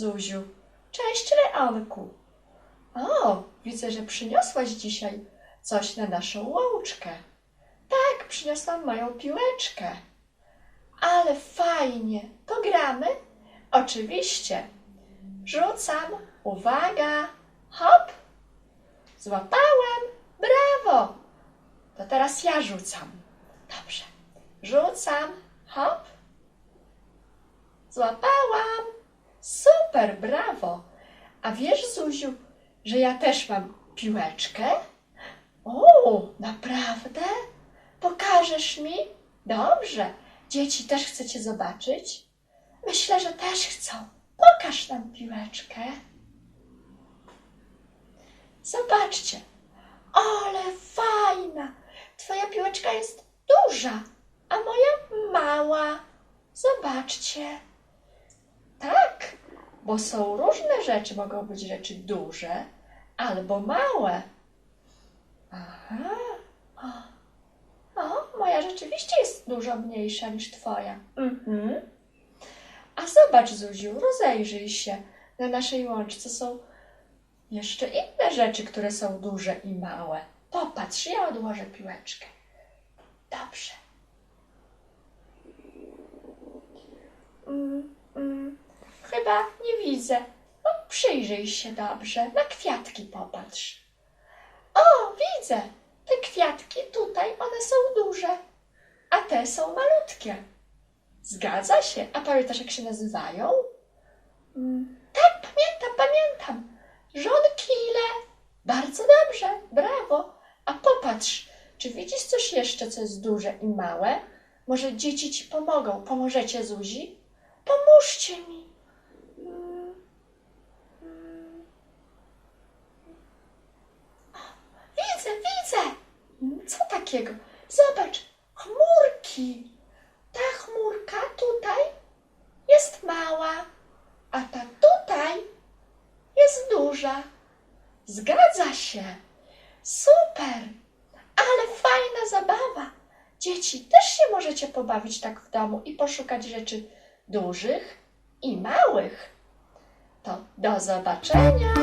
Zuziu. Cześć, Leonku. O, widzę, że przyniosłaś dzisiaj coś na naszą łączkę. Tak, przyniosłam moją piłeczkę. Ale fajnie. To gramy? Oczywiście. Rzucam. Uwaga. Hop. Złapałem. Brawo. To teraz ja rzucam. Dobrze. Rzucam. Hop. Złapałam. Super, brawo. A wiesz, Zuziu, że ja też mam piłeczkę? O, naprawdę? Pokażesz mi? Dobrze. Dzieci też chcecie zobaczyć? Myślę, że też chcą. Pokaż nam piłeczkę. Zobaczcie. Ale fajna. Twoja piłeczka jest duża, a moja mała. Zobaczcie. Bo są różne rzeczy. Mogą być rzeczy duże albo małe. Aha. O, o moja rzeczywiście jest dużo mniejsza niż twoja. Mhm. A zobacz, Zuziu, rozejrzyj się. Na naszej łączce są jeszcze inne rzeczy, które są duże i małe. Popatrz, ja odłożę piłeczkę. Dobrze. Mm, mm, chyba nie widzę. No, przyjrzyj się dobrze. Na kwiatki popatrz. O, widzę. Te kwiatki tutaj, one są duże, a te są malutkie. Zgadza się. A pamiętasz, jak się nazywają? Mm, tak, pamiętam, pamiętam. Żonkile. Bardzo dobrze, brawo. A popatrz, czy widzisz coś jeszcze, co jest duże i małe? Może dzieci ci pomogą. Pomożecie Zuzi? Pomóżcie mi. Mm, mm. O, Widzę, widzę. Mm, Co takiego? Zobacz, chmurki. Ta chmurka tutaj jest mała, a ta tutaj jest duża. Zgadza się. Super. Ale fajna zabawa. Dzieci, też się możecie pobawić tak w domu i poszukać rzeczy dużych i małych. To do zobaczenia.